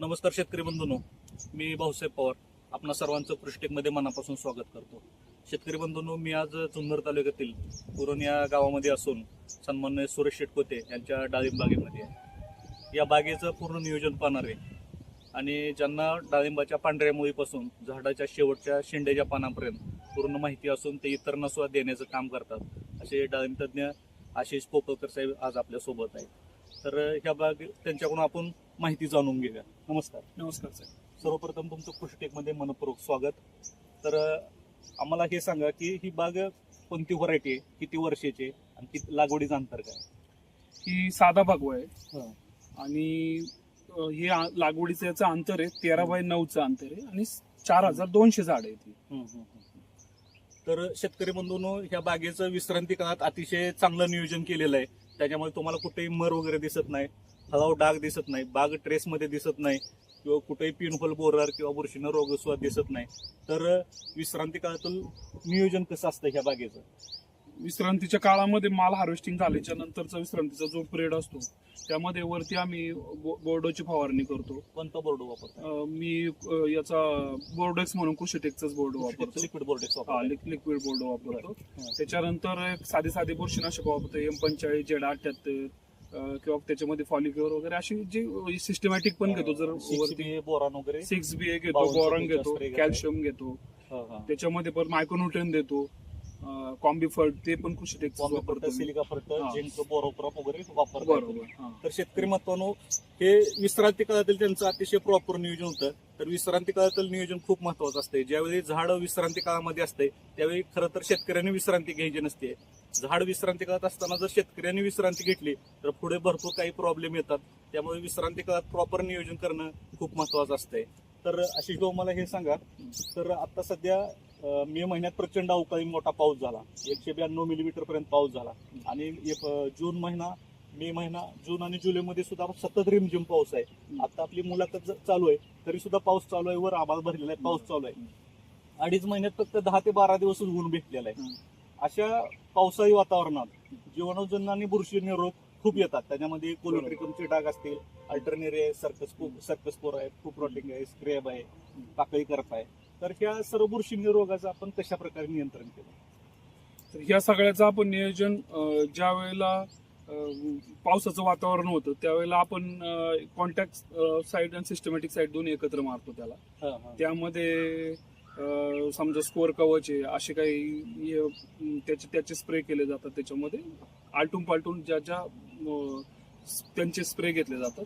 नमस्कार शेतकरी बंधूंनो मी भाऊसाहेब पवार आपणा सर्वांचं पृष्ठेकमध्ये मनापासून स्वागत करतो. शेतकरी बंधूंनो मी आज जुन्नर तालुक्यातील पुरण या गावामध्ये असून सन्मान्य सुरेश शेटकोते यांच्या डाळिंब बागेमध्ये आहे. या बागेचं पूर्ण नियोजन पाहणारे आणि ज्यांना डाळिंबाच्या पांढऱ्या मुळीपासून झाडाच्या शेवटच्या शेंड्याच्या पानापर्यंत पूर्ण माहिती असून ते इतरांना सुद्धा देण्याचं काम करतात असे डाळिंब तज्ज्ञ आशिष पोपळकर साहेब आज आपल्यासोबत आहेत. तर ह्या बाग त्यांच्याकडून आपण माहिती जाणून घेऊया. नमस्कार. नमस्कार साहेब सर्वप्रथम तुमचं कृषीटेकमध्ये मनपूर्वक स्वागत. तर आम्हाला हे सांगा की ही बाग कोणती व्हरायटी आहे? किती वर्षाची आहे? आणि किती लागवडीचं अंतर काय ही साधा बागवा आहे. आणि हे लागवडीचं याचं अंतर आहे तेरा बाय नऊचं अंतर आहे आणि चार हजार दोनशे झाड आहे ती हम्म, हम्म, हम्म. तर शेतकरी बंधूंनो ह्या बागेचं विश्रांती काळात अतिशय चांगलं नियोजन केलेलं आहे. त्याच्यामुळे तुम्हाला कुठेही मर वगैरे दिसत नाही. फळाव डाग दिसत नाही बाग ट्रेसमध्ये दिसत नाही किंवा कुठेही पिनहोल बोरर किंवा बुरशीनं रोग सुद्धा दिसत नाही. तर विश्रांती काळातील नियोजन कसं असतं ह्या बागेचं? विश्रांतीच्या काळामध्ये माल हार्वेस्टिंग झाल्याच्या नंतरचा विश्रांतीचा जो पिरियड असतो त्यामध्ये वरती आम्ही बो- बोर्डोची फवारणी करतो. कोणता बोर्ड वापरता मी याचा बोर्डेक्स म्हणून कृषीटेकचा बोर्ड वापरतो. लिक्विड बोर्डेक्स लिक्विड बोर्ड वापरतो. त्याच्यानंतर एक साधी साधी बुरशीनाशक वापरतो. एम पंचाळीस जेड अठ्याहत्तर किंवा त्याच्यामध्ये फॉलिक्युअर वगैरे अशी जी सिस्टमॅटिक पण घेतो जर बोरान वगैरे सिक्स बी ए घेतो बोरॉन घेतो. कॅल्शियम घेतो. त्याच्यामध्ये पण मायक्रोन्युट्रियन देतो कॉम्बिफर्ट ते पण कृषी वापरता, वापरतो मी. सिलिका फरक हा. झिंक बोरोक्रॉप वगैरे हा. तर शेतकरी महत्वानो हे विश्रांती काळातील त्यांचं अतिशय प्रॉपर नियोजन होतं. तर विश्रांती काळातील नियोजन खूप महत्वाचं असते ज्यावेळी झाड विश्रांती काळामध्ये असते त्यावेळी खरं तर शेतकऱ्यांनी विश्रांती घ्यायची नसते. झाड विश्रांती काळात असताना जर शेतकऱ्यांनी विश्रांती घेतली तर पुढे भरपूर काही प्रॉब्लेम येतात. त्यामुळे विश्रांती काळात प्रॉपर नियोजन करणं खूप महत्वाचं असतंय. तर आशिष भाऊ मला हे सांगा. तर आता सध्या मे महिन्यात प्रचंड अवकाळी मोठा पाऊस झाला. एकशे ब्याण्णव मिलीमीटर पर्यंत पाऊस झाला. आणि जून महिना मे महिना जून आणि जुलैमध्ये सुद्धा सतत रिमझिम पाऊस आहे. आता आपली मुलाखत चालू आहे. तरी सुद्धा पाऊस चालू आहे वर आभाळ भरलेला आहे पाऊस चालू आहे. अडीच महिन्यात फक्त दहा ते बारा दिवस ऊन भेटलेला आहे. अशा पावसाळी वातावरणात जीवनोजन आणि बुरशी रोग खूप येतात. त्याच्यामध्ये कोलोट्रिकमचे डाग असतील अल्टरनेर आहे सर्कस सर्कस पोर आहे खूप रॉटिंग आहे स्क्रेब आहे पाकळी करप आहे. तर ह्या सर्व बुरशीजन्य रोगाचं आपण कशा प्रकारे नियंत्रण केलं? तर ह्या सगळ्याचं आपण नियोजन ज्या वेळेला पावसाचं वातावरण होतं त्यावेळेला आपण कॉन्टॅक्ट साईड आणि सिस्टमॅटिक साईड दोन्ही एकत्र मारतो त्याला. त्यामध्ये समजा स्कोअर कवच आहे असे काही त्याचे त्याचे स्प्रे केले जातात त्याच्यामध्ये. आलटून पालटून ज्या ज्या त्यांचे स्प्रे घेतले जातात.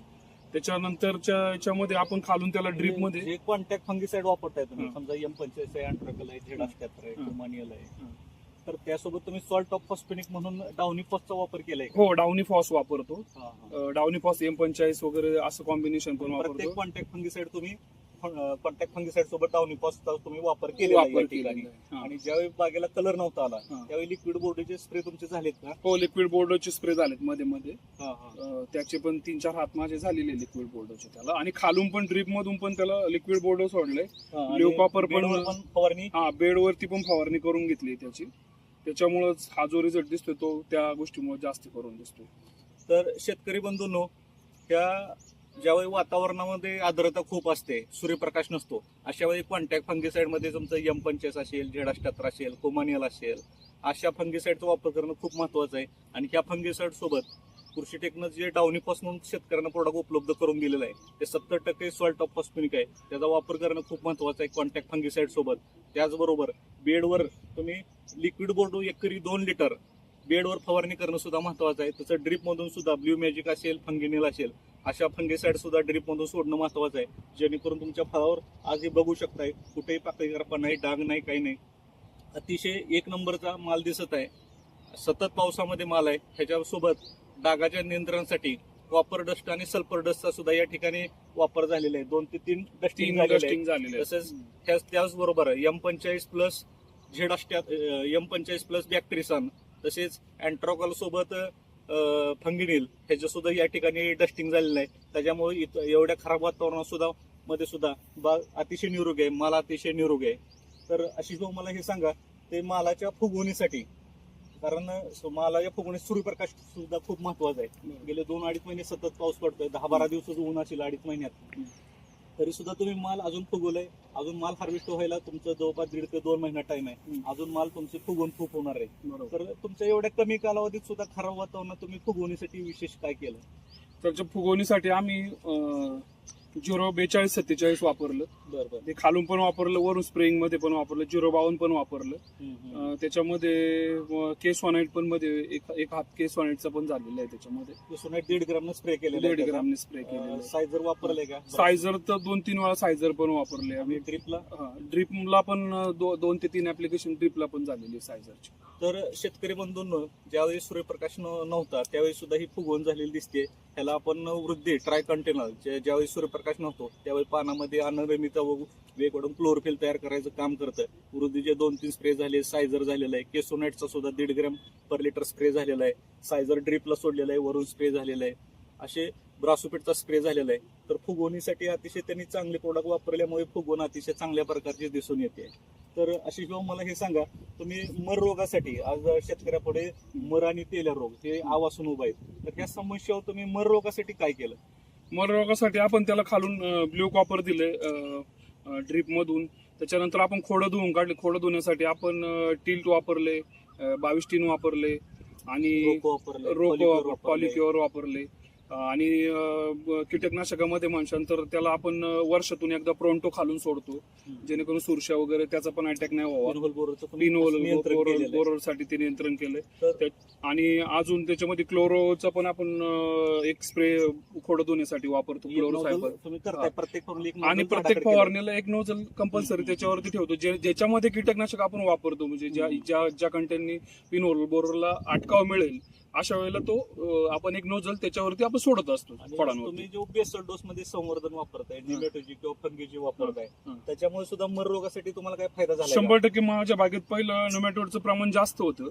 त्याच्यानंतरच्या याच्यामध्ये आपण खालून त्याला ड्रीपमध्ये जे कॉन्टॅक्ट फंगिसाइड वापरताय तुम्ही हं. समजा एम पंचायत आहे अँट्रकल आहे झेड असत्याहत्तर आहे हं. कुमानियल आहे हं. तर त्यासोबत तुम्ही सॉल्ट ऑफ फॉस्फेनिक म्हणून डाउनी फॉसचा वापर केलाय का? हो डाउनी फॉस वापरतो हा, हा. डाउनी फॉस एम पंचाळीस वगैरे असं कॉम्बिनेशन पण प्रत्येक वापरतो कॉन्टॅक्ट फंगिसाइड तुम्ही कॉन्टॅक्ट फंगिसाइड सोबत डाउनी फॉसचा तुम्ही वापर केलेला आहे या वापर ठिकाणी. केलेला आहे. आणि ज्यावेळी बागेला कलर नव्हता आला हा. त्यावेळी लिक्विड बोर्डचे स्प्रे तुमचे झालेत का? हो लिक्विड बोर्डोचे स्प्रे झालेत मध्ये मध्ये. हा, हा. अं, त्याचे पण तीन चार हात माझे झालेले लिक्विड बोर्डोचे त्याला. आणि खालून पण ड्रीप मधून पण त्याला लिक्विड बोर्ड सोडले. हा, आणि लिओ कॉपर पण- बेडवर पण फवारणी? हा बेडवरती पण फवारणी करून घेतली त्याची. त्याच्यामुळेच हा जो रिझल्ट दिसतोय तो त्या गोष्टीमुळे जास्त करून दिसतोय. तर शेतकरी बंधूंनो त्या ज्यावेळी वातावरणामध्ये आर्द्रता खूप असते सूर्यप्रकाश नसतो अशा वेळी कॉन्टॅक्ट फंगीसाईडमध्ये तुमचं यम पंचेस असेल झेडाष्टात्र असेल कोमानियल असेल अशा फंगीसाईडचा वापर करणं खूप महत्वाचं आहे. आणि ह्या फंगिसाइड सोबत कृषी टेकनं जे डावणीपासून म्हणून शेतकऱ्यांना प्रोडक्ट उपलब्ध करून दिलेलं आहे ते सत्तर टक्के सॉल्ट ऑफ फॉस्फेनिक आहे. त्याचा वापर करणं खूप महत्वाचं आहे कॉन्टॅक्ट फंगिसाइड सोबत. त्याचबरोबर बेडवर तुम्ही लिक्विड बोर्डो एकरी दोन लिटर बेडवर फवारणी करणं सुद्धा महत्वाचं आहे. तसं ड्रीपमधून सुद्धा ब्ल्यू मॅजिक असेल फंगिनिल असेल अशा फंगिसाइड सुद्धा ड्रीप मधून सोडणं महत्वाचं आहे. जेणेकरून तुमच्या फळावर आज हे बघू शकताय कुठेही पाकळीकरपा नाही डाग नाही काही नाही. अतिशय एक नंबरचा माल दिसत आहे. सतत पावसामध्ये माल आहे. ह्याच्यासोबत डागाच्या नियंत्रणासाठी कॉपर डस्ट आणि सल्फर डस्टचा सुद्धा या ठिकाणी वापर झालेला आहे. दोन ते तीन डस्टिंग झालेले. तसेच त्याच त्याचबरोबर एम पंचाळीस प्लस झेड एम पंचाळीस प्लस बॅक्टेरिसन तसेच अँट्रॉकल सोबत फंगिनिल ह्याच्या सुद्धा या ठिकाणी डस्टिंग झालेलं आहे त्याच्यामुळे इथं एवढ्या खराब वातावरणात सुद्धा मध्ये सुद्धा बाग अतिशय निरोगी आहे. माल अतिशय निरोगी आहे. तर अशी जो मला हे सांगा ते मालाच्या फुगवणीसाठी कारण मालाच्या फुगवणीत सूर्यप्रकाश सुद्धा खूप महत्त्वाचा आहे. गेले दोन अडीच महिने सतत पाऊस पडतोय. दहा बारा दिवसाचं ऊन असेल अडीच महिन्यात. तरी सुद्धा तुम्ही माल अजून फुगवलाय. अजून माल हार्वेस्ट व्हायला तुमचं जवळपास दीड ते दोन महिना टाइम आहे. अजून माल तुमचे फुगवून फुग होणार आहे. तर तुमच्या एवढ्या कमी कालावधीत सुद्धा खराब वातावरणात तुम्ही फुगवणीसाठी विशेष काय केलं? त्याच्या फुगवणीसाठी आम्ही झिरो बेचाळीस सत्तेचाळीस वापरलं. बरं बरं. ते खालून पण वापरलं वरून स्प्रेइंगमध्ये पण वापरलं झिरो बावन्न पण वापरलं. अं, त्याच्यामध्ये केस वानाईट पण मध्ये एक एक हात केस वानाईटचा पण झालेला आहे त्याच्यामध्ये. सोना दीड ग्राम स्प्रे केलेलं दीड ग्रामने स्प्रे केलेलं सायझर वापरलंय का? सायझर तर दोन तीन वेळा सायझर पण वापरले आम्ही ड्रिपला ड्रिपला पण अं, दो- दोन ते तीन ऍप्लिकेशन ड्रिपला पण झालेली सायझरची तर शेतकरी बंधूंनो ज्यावेळी सूर्यप्रकाश नव्हता त्यावेळी सुद्धा ही फुगवण झालेली दिसते. ह्याला आपण वृद्धी ट्राय कंटेनर ज्यावेळी सूर्यप्रकाश नव्हतो त्यावेळी पानामध्ये अननियमित वेगवेगळं क्लोरोफिल तयार करायचं काम करतं. वृद्धीचे दोन तीन स्प्रे झाले सायझर झालेला आहे. केसोनाईटचा सुद्धा दीड ग्रॅम पर लिटर स्प्रे झालेला आहे. सायझर ड्रिपला सोडलेला आहे वरून स्प्रे झालेला आहे. असे ब्रासोपेटचा स्प्रे झालेला आहे. तर फुगवणीसाठी अतिशय त्यांनी चांगले प्रोडक्ट वापरल्यामुळे फुगवण अतिशय चांगल्या प्रकारची दिसून येते. तर अशी किंवा मला हे सांगा तुम्ही मर रोगासाठी आज शेतकऱ्यापुढे मर आणि तेल्या रोग हे आवासून उभा आहेत. तर ह्या समस्यावर तुम्ही मर रोगासाठी काय केलं? मर रोगासाठी आपण त्याला खालून ब्ल्यू कॉपर दिले ड्रीप मधून. त्याच्यानंतर आपण खोडं धुवून काढले. खोडं धुण्यासाठी आपण टिल्ट वापरले बावीस टीन वापरले आणि रोको वापरलं. पॉलिक्युअर वापरले. आणि कीटकनाशकामध्ये म्हणशाल तर त्याला आपण वर्षातून एकदा प्रोंटो खालून सोडतो. जेणेकरून सुरशा वगैरे त्याचा पण अटॅक नाही व्हावा. बोररसाठी ते नियंत्रण केलंय. आणि अजून त्याच्यामध्ये क्लोरोचा पण आपण एक स्प्रे खोडं धुण्यासाठी वापरतो क्लोरो सायबर आणि प्रत्येक. फवारणीला एक नोजल कंपल्सरी त्याच्यावरती ठेवतो. ज्याच्यामध्ये कीटकनाशक आपण वापरतो म्हणजे ज्या. ज्या ज्या कंटेननी पिनोल बोरला अटकाव मिळेल अशा वेळेला तो आपण एक नोजल त्याच्यावरती आपण सोडत असतो तुम्ही जो बेसल डोस मध्ये संवर्धन वापरताय निमेटोजी किंवा फंगीजी वापरताय. त्याच्यामुळे सुद्धा मर रोगासाठी तुम्हाला काय फायदा झाला शंभर टक्के माझ्या बागेत पहिलं नोमॅटोडचं प्रमाण जास्त होतं.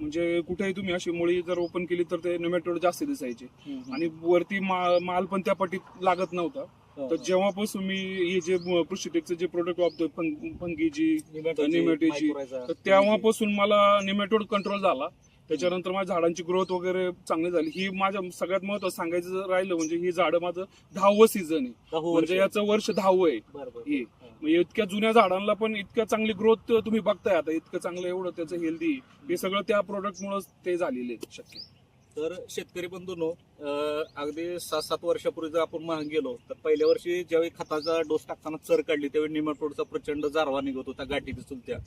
म्हणजे कुठेही तुम्ही अशी मुळी जर ओपन केली तर ते नोमॅटोड जास्त दिसायचे. आणि वरती माल पण त्या पटीत लागत नव्हता. तर जेव्हापासून मी हे जे कृषीटेकचे जे प्रोडक्ट वापरतोय फंग- फंगीजी निमेटोजी, तर तेव्हापासून मला निमेटोड कंट्रोल झाला. त्याच्यानंतर माझ्या झाडांची ग्रोथ वगैरे चांगली झाली. ही माझ्या सगळ्यात महत्वाचं सांगायचं राहिलं म्हणजे ही झाडं माझं दहावं सीझन आहे. म्हणजे याचं वर्ष दहावं आहे. म्हणजे इतक्या जुन्या झाडांना पण इतक्या चांगली ग्रोथ तुम्ही बघताय आता. इतकं चांगलं एवढं त्याचं हेल्दी हे सगळं त्या प्रोडक्ट मुळे ते झालेले शक्य. तर शेतकरी बंधूंनो अगदी सात सात वर्षापूर्वी जर आपण महाग गेलो तर पहिल्या वर्षी ज्यावेळी खताचा डोस टाकताना चर काढली त्यावेळी निमटोडचा प्रचंड जारवा निघत होता गाठी दिसून त्या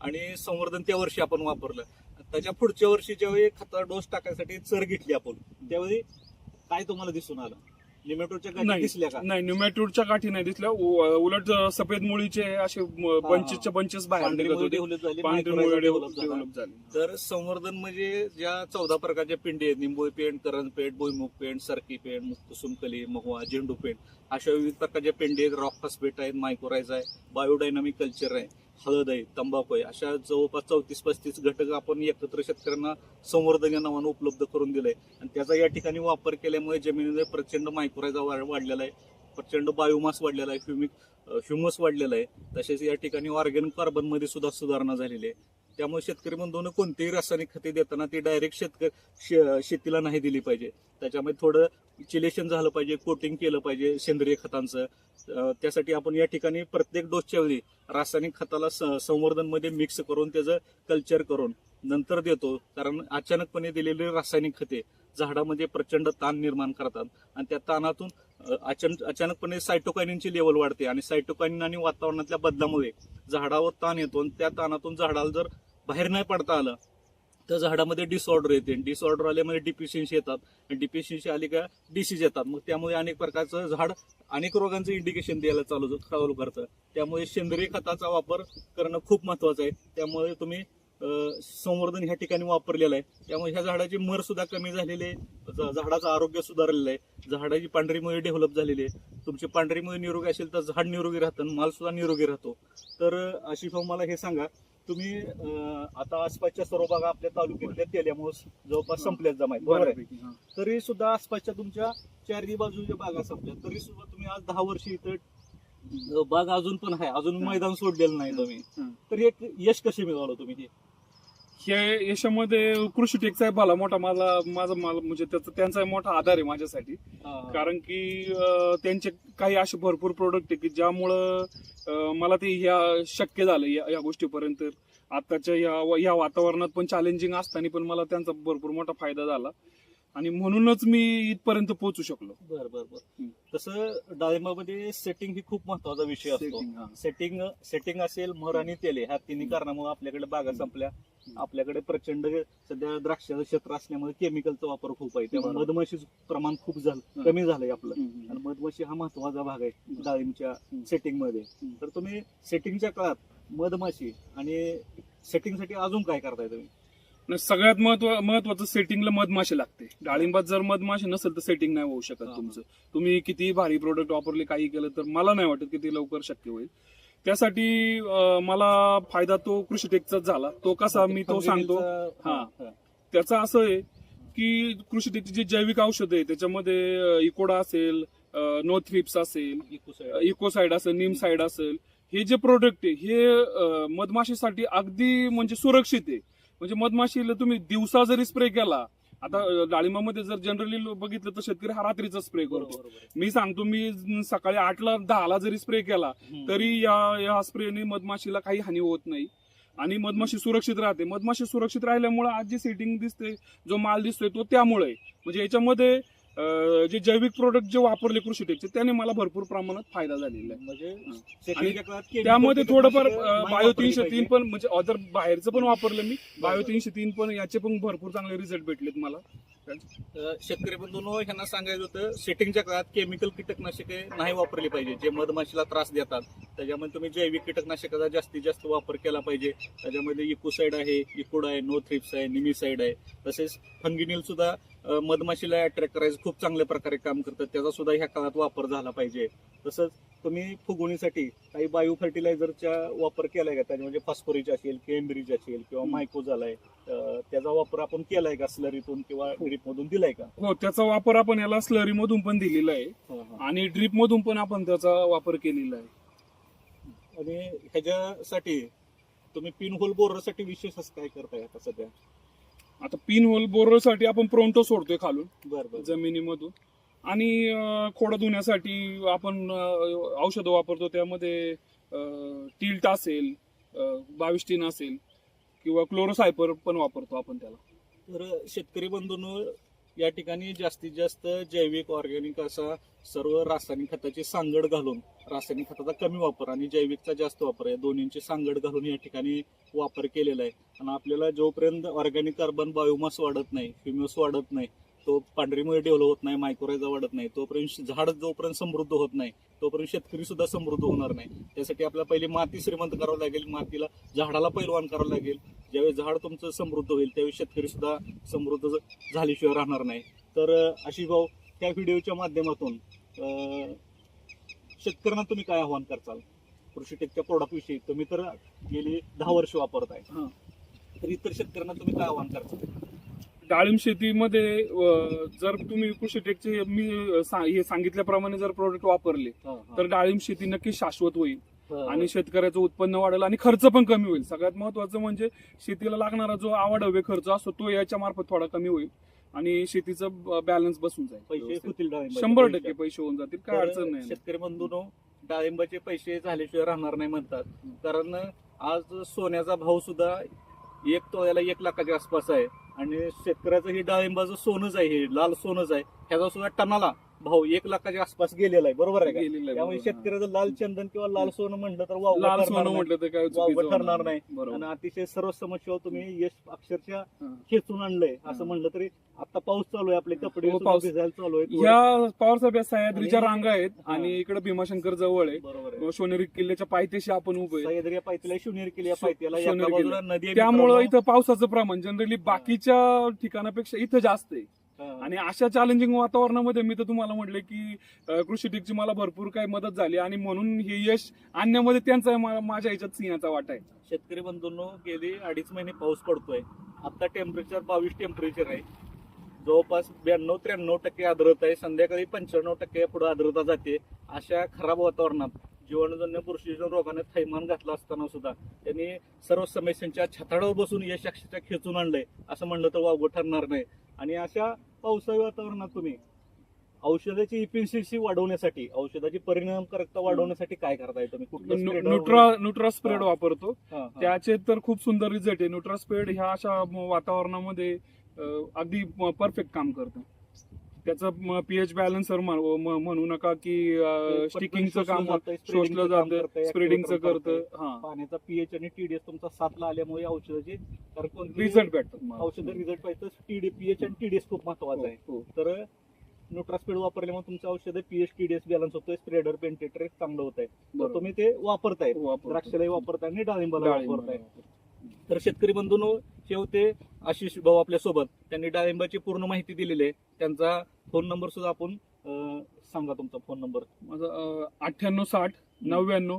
आणि संवर्धन त्या वर्षी आपण वापरलं. त्याच्या पुढच्या वर्षी ज्यावेळी खताचा डोस टाकायसाठी चर घेतली आपण त्यावेळी काय तुम्हाला दिसून आलं? निमेटोडच्या गाठी नाही. दिसल्या का? नाही गाठी नाही दिसल्या. उ- उलट सफेद मुळीचे असे बंचेसचे बंचेस बाहेर पांढरी निघत मुळी होते. develop झाली, पांढरी mycorrhiza मुळे develop झाला. डेव्हलप झाली. तर संवर्धन म्हणजे ज्या चौदा प्रकारच्या पेंडी आहेत निंबोळी पेंड करंजपेंड भुईमुग पेंड सरकी पेंड मुक्त सुमकली महुआ झेंडू पेंड अशा विविध प्रकारच्या पेंडी आहेत. रॉक फॉस्फेट आहेत मायक्रोराईज आहे बायोडायनामिक कल्चर आहे. हळद आहे तंबाखू आहे अशा जवळपास चौतीस पस्तीस घटक आपण एकत्र शेतकऱ्यांना संवर्धन या नावानं उपलब्ध करून दिलंय. आणि त्याचा या ठिकाणी वापर केल्यामुळे जमिनीमध्ये प्रचंड मायक्रोजा वाढलेला आहे प्रचंड बायोमास वाढलेला आहे ह्युमिक ह्युमस वाढलेला आहे. तसेच या ठिकाणी ऑर्गॅनिक कार्बनमध्ये सुद्धा सुधारणा झालेली आहे. त्यामुळे शेतकरी बंधूंनो कोणतीही रासायनिक खते देताना ती डायरेक्ट शेतकरी शे- शेतीला नाही दिली पाहिजे. त्याच्यामध्ये थोडं चिलेशन झालं पाहिजे कोटिंग केलं पाहिजे सेंद्रिय खतांचं. त्यासाठी आपण या ठिकाणी प्रत्येक डोसच्या वेळी रासायनिक खताला स- संवर्धनमध्ये मिक्स करून त्याचं कल्चर करून नंतर देतो. कारण अचानकपणे दिलेली रासायनिक खते झाडामध्ये प्रचंड ताण निर्माण करतात. आणि त्या ताणातून अचानक अचानकपणे सायटोकायनिनची लेवल वाढते. आणि सायटोकायनिन आणि वातावरणातल्या बदलामुळे झाडावर ताण येतो. आणि त्या ताणातून झाडाला जर बाहेर नाही पडता आलं तर झाडामध्ये डिसऑर्डर येते. डिसऑर्डर आल्यामध्ये डिफिशियन्सी येतात. डिफिशियन्सी आली का डिसीज येतात. मग त्यामुळे अनेक प्रकारचं झाड अनेक रोगांचं इंडिकेशन द्यायला चालू चालू करतं. त्यामुळे सेंद्रिय खताचा वापर करणं खूप महत्वाचं आहे. त्यामुळे तुम्ही संवर्धन ह्या ठिकाणी वापरलेलं आहे. त्यामुळे ह्या झाडाची मर सुद्धा कमी झालेली आहे. झाडाचं आरोग्य सुधारलेलं आहे. झाडाची पांढरी मुळे डेव्हलप झालेली आहे. तुमची पांढरी मुळे निरोगी असेल तर झाड निरोगी राहतं आणि माल सुद्धा निरोगी राहतो. तर अं, आशिफ भाऊ मला हे सांगा. तुम्ही आता आसपासच्या सर्व भागा आपल्या तालुक्यातल्या तेल्यामुळे जवळपास संपल्याच जमाय बरोबर आहे? हा. तरी सुद्धा आसपासच्या तुमच्या चारही बाजूच्या बागा संपल्या तरी सुद्धा तुम्ही आज दहा वर्ष इथं बाग अजून पण आहे. अजून. मैदान सोडलेलं नाही तुम्ही. तर एक यश कसे मिळवलं तुम्ही हे? हे याच्यामध्ये कृषी टेकचा भला मोठा मला माझा मला म्हणजे त्याचा त्यांचा मोठा आधार आहे माझ्यासाठी. कारण की त्यांचे काही असे भरपूर प्रोडक्ट आहे की ज्यामुळं मला ते ह्या शक्य झालं या या गोष्टीपर्यंत. आताच्या या या वातावरणात पण चॅलेंजिंग असताना पण मला त्यांचा भरपूर मोठा फायदा झाला. आणि म्हणूनच मी इथपर्यंत पोहोचू शकलो बर बर बर. तसं डाळिंबामध्ये सेटिंग ही खूप महत्त्वाचा विषय असतो Setting, हा. सेटिंग सेटिंग असेल मर आणि तेले ह्या तिन्ही कारणामुळे आपल्याकडे बागा संपल्या आपल्याकडे प्रचंड सध्या द्राक्षाचं क्षेत्र असल्यामुळे केमिकलचा वापर खूप आहे त्यामुळे बरोबर. मधमाशीचं प्रमाण खूप झालं हा. कमी झालंय आपलं हम्म. आणि मधमाशी हा महत्त्वाचा भाग आहे. डाळिंबच्या. सेटिंगमध्ये. तर तुम्ही सेटिंगच्या काळात मधमाशी आणि सेटिंगसाठी अजून काय करताय तुम्ही आणि सगळ्यात महत्त्व महत्वाचं सेटिंगला मधमाशी लागते. डाळिंबात जर मधमाशी नसेल तर सेटिंग नाही होऊ शकत. तुमचं. तुम्ही किती भारी प्रोडक्ट वापरले काही केलं तर मला नाही वाटत की ते लवकर शक्य होईल. त्यासाठी मला फायदा तो कृषी टेकचाच झाला. तो कसा मी तो सांगतो. हा. त्याचं असं आहे की कृषी टेकची जे जैविक औषध आहे त्याच्यामध्ये इकोडा असेल नो थ्रिप्स असेल. इकोसाइड. असेल निम साइड असेल हे जे प्रोडक्ट आहे हे मधमाशीसाठी अगदी म्हणजे सुरक्षित आहे. म्हणजे मधमाशीला तुम्ही दिवसा जरी स्प्रे केला आता डाळिंबामध्ये जर जनरली बघितलं तर शेतकरी हा रात्रीचा स्प्रे करतो. मी सांगतो मी सकाळी आठला दहाला जरी स्प्रे केला. तरी या या स्प्रेने मधमाशीला काही हानी होत नाही आणि मधमाशी सुरक्षित राहते मधमाशी सुरक्षित राहिल्यामुळे आज जी सेटिंग दिसते जो माल दिसतोय तो त्यामुळे. म्हणजे याच्यामध्ये जे जैविक प्रोडक्ट जे वापरले कृषी टेकचे त्याने मला भरपूर प्रमाणात फायदा झालेला आहे म्हणजे हा. त्यामध्ये थोडंफार बायो तीनशे. तीन पण म्हणजे अदर बाहेरचं पण वापरलं मी बायो. तीनशे तीन पण याचे पण भरपूर चांगले रिझल्ट भेटलेत मला शेतकरी बंधूंनो ह्यांना सांगायचं होतं सेटिंगच्या काळात केमिकल कीटकनाशके नाही वापरली पाहिजे जे मधमाशीला त्रास देतात त्याच्यामध्ये तुम्ही जैविक कीटकनाशकाचा जास्तीत जास्त वापर केला पाहिजे त्याच्यामध्ये इकोसाइड आहे इकोड आहे नो थ्रिप्स आहे निमिसाइड आहे तसेच फंगिनिल सुद्धा मधमाशीला अट्रॅक्ट करायचं खूप चांगल्या प्रकारे काम करतात. त्याचा सुद्धा ह्या काळात वापर झाला पाहिजे. तसंच तुम्ही फुगवणीसाठी काही बायो फर्टिलायझरचा वापर केलाय का? त्याच्या म्हणजे फॉस्फोरिच असेल केम्ब्रिज असेल किंवा आहे अ, त्याचा वापर आपण केलाय का स्लरीतून किंवा ड्रीप मधून दिलाय का? हो त्याचा वापर आपण याला स्लरी मधून पण दिलेला आहे. आणि ड्रीप मधून पण आपण त्याचा वापर केलेला आहे. आणि ह्याच्यासाठी तुम्ही पिन होल बोरसाठी विशेष काय करताय आता सध्या? आता पिन होल बोरसाठी आपण प्रोंटो सोडतोय खालून जमिनीमधून. आणि खोडा धुण्यासाठी आपण औषधं वापरतो. त्यामध्ये टिल्ट असेल बावीस टीन असेल किंवा क्लोरोसायपर पण वापरतो आपण त्याला. तर शेतकरी बंधूंनो या ठिकाणी जास्तीत जास्त जैविक ऑर्गॅनिक असा सर्व रासायनिक खताची सांगड घालून रासायनिक खताचा कमी वापर आणि जैविकचा जास्त वापर आहे दोन्हींची सांगड घालून या ठिकाणी वापर केलेला आहे. आणि आपल्याला जोपर्यंत ऑर्गॅनिक कार्बन बायोमास वाढत नाही ह्युमस वाढत नाही तो पांढरीमुळे डेव्हलप होत नाही मायक्रोरायझा वाढत नाही तोपर्यंत झाड जोपर्यंत समृद्ध होत नाही तोपर्यंत शेतकरी सुद्धा समृद्ध होणार नाही. त्यासाठी आपल्याला पहिली माती श्रीमंत करावं लागेल मातीला झाडाला पैलवान करावं लागेल. ज्यावेळी झाड तुमचं समृद्ध होईल त्यावेळी शेतकरी सुद्धा समृद्ध झाल्याशिवाय राहणार नाही. तर अं, आशिष भाऊ त्या व्हिडिओच्या माध्यमातून शेतकऱ्यांना तुम्ही काय आव्हान करचाल कृषी टेकच्या प्रोडक्ट विषयी. तुम्ही तर गेली दहा वर्ष वापरताय. तर इतर शेतकऱ्यांना तुम्ही काय आव्हान करचाल डाळिंब शेतीमध्ये जर तुम्ही कृषी टेकचे मी हे सांगितल्याप्रमाणे जर प्रोडक्ट वापरले तर डाळिंब शेती नक्की शाश्वत होईल. आणि शेतकऱ्याचं उत्पन्न वाढेल आणि खर्च पण कमी होईल. सगळ्यात महत्वाचं म्हणजे शेतीला लागणारा जो आवाढव्य खर्च असतो तो याच्या मार्फत थोडा कमी होईल. आणि शेतीचं बॅलन्स बसून जाईल. शंभर. टक्के पैसे होऊन जातील. काय अडचण नाही. शेतकरी बंधूनो डाळिंबाचे पैसे झाल्याशिवाय राहणार नाही म्हणतात. कारण आज सोन्याचा भाव सुद्धा एक तोळ्याला एक लाखाच्या आसपास आहे. आणि शेतकऱ्याचं हे डाळिंबाचं सोनच आहे हे लाल सोनच आहे. ह्याचा सुद्धा टनाला. भाव एक लाखाच्या आसपास गेलेला आहे बरोबर आहे का गेलेलं आहे, त्यामुळे. शेतकऱ्याचं लाल चंदन किंवा लाल सोनं म्हणलं तर वावगं लाल ठरणार सोनं नाही. म्हटलं तर काय वावगं चुकीचं ठरणार नाही. बरोबर आणि अतिशय सर्व समस्या तुम्ही यश अक्षरशः हा. खेचून आणलंय असं. म्हणलं तरी आता पाऊस चालू आहे आपले कपडे हो, सुद्धा पाऊस. भिजायला चालू आहे ह्या पॉवर सभ्या सह्याद्रीच्या आणि- रांगा आहेत हा. आणि इकडे भीमाशंकर जवळ आहे बरोबर आहे सोनेरी किल्ल्याच्या पायथ्याशी आपण उभे आहे. सह्याद्री या पायथ्याला शिवनेरी केली या शो- पायथ्याला एका बाजूला नदी आहे त्यामुळं मित्रांनो. इथं पावसाचं प्रमाण जनरली बाकीच्या ठिकाणापेक्षा इथं जास्त आहे. आणि अशा चॅलेंजिंग वातावरणामध्ये मी तर तुम्हाला म्हटले की कृषी टेकची मला भरपूर काही मदत झाली आणि म्हणून हे यश आणण्यामध्ये त्यांचा माझ्या ह्याच्यात सिंहाचा वाटा आहे. शेतकरी बंधूंनो गेले अडीच महिने पाऊस पडतोय. आता टेम्परेचर बावीस टेम्परेचर आहे. जवळपास ब्याण्णव त्र्याण्णव टक्के आर्द्रता आहे. संध्याकाळी पंच्याण्णव टक्के पुढे आर्द्रता जाते. अशा खराब वातावरणात जीवाणूजन्य बुरशीजन्य रोगाने थैमान घातला असताना सुद्धा त्यांनी सर्व समस्यांच्या छताडावर बसून यश अक्षरशः खेचून आणलंय असं म्हणलं तर वावगं ठरणार नाही. आणि अशा पावसाळी वातावरणात तुम्ही औषधाची इफिशियन्सी वाढवण्यासाठी औषधाची परिणामकारकता वाढवण्यासाठी काय करताय तुम्ही? कुठलं न्यूट्रा स्प्रेड. वापरतो. त्याचे तर खूप सुंदर रिझल्ट आहे. न्यूट्रा स्प्रेड ह्या अशा वातावरणामध्ये अगदी परफेक्ट काम करतं. त्याचं पीएच बॅलन्सर म्हणू नका की स्टिकिंगचं काम शोषलं जातं स्प्रेडिंगचं करतं. हा पाण्याचा पीएच आणि टीडीएस तुमचा सातला आल्यामुळे औषधाची रिझल्ट भेटतात. औषध रिझल्ट पाहिजे पीएच आणि टीडीएस खूप महत्त्वाचा आहे हो, हो. तर न्यूट्रास्पीड वापरल्यामुळे तुमचं औषध पीएच टीडीएस बॅलन्स होतोय स्प्रेडर पेंटेटर चांगलं होत आहे. तुम्ही ते वापरताय वापरतो. द्राक्षालाही वापरताय आणि डाळिंबाला डाळिंब. वापरताय तर शेतकरी बंधूंनो शेवते आशिष भाऊ आपल्यासोबत त्यांनी डाळिंबाची पूर्ण माहिती दिलेली आहे. त्यांचा फोन नंबर सुद्धा आपण सांगा तुमचा फोन नंबर माझं अठ्ठ्याण्णव साठ नव्याण्णव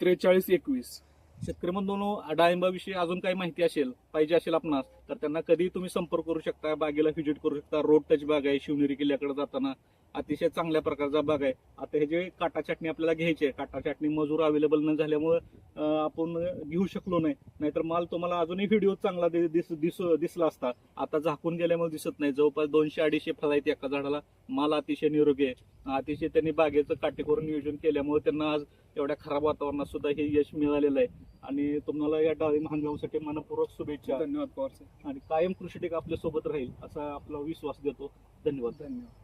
त्रेचाळीस एकवीस. शेतकरी बंधूंनो डाळिंबाविषयी अजून काही माहिती असेल पाहिजे असेल आपणास तर त्यांना कधी तुम्ही संपर्क करू शकता बागेला व्हिजिट करू शकता. रोड टच बाग आहे शिवनेरी किल्ल्याकडे जाताना. अतिशय चांगल्या प्रकारचा बाग आहे. आता हे जे काटा चटणी आपल्याला घ्यायची आहे काटा चटणी मजूर अवेलेबल न झाल्यामुळं आपण घेऊ शकलो नाही. नाहीतर माल तुम्हाला अजूनही व्हिडिओ चांगला दि- दिस दिस दिसला असता. आता झाकून गेल्यामुळे दिसत नाही. जवळपास दोनशे अडीचशे फळ आहेत एका झाडाला. माल अतिशय निरोगी आहे. अतिशय त्यांनी बागेचं काटेकोर नियोजन केल्यामुळे त्यांना आज एवढ्या खराब वातावरणात सुद्धा हे यश मिळालेलं आहे. आणि तुम्हाला या डाळिंब हंगामासाठी मनपूर्वक शुभेच्छा. धन्यवाद पवार साहेब. आणि कायम कृषी टेक आपल्यासोबत राहील असा आपला विश्वास देतो. धन्यवाद. धन्यवाद.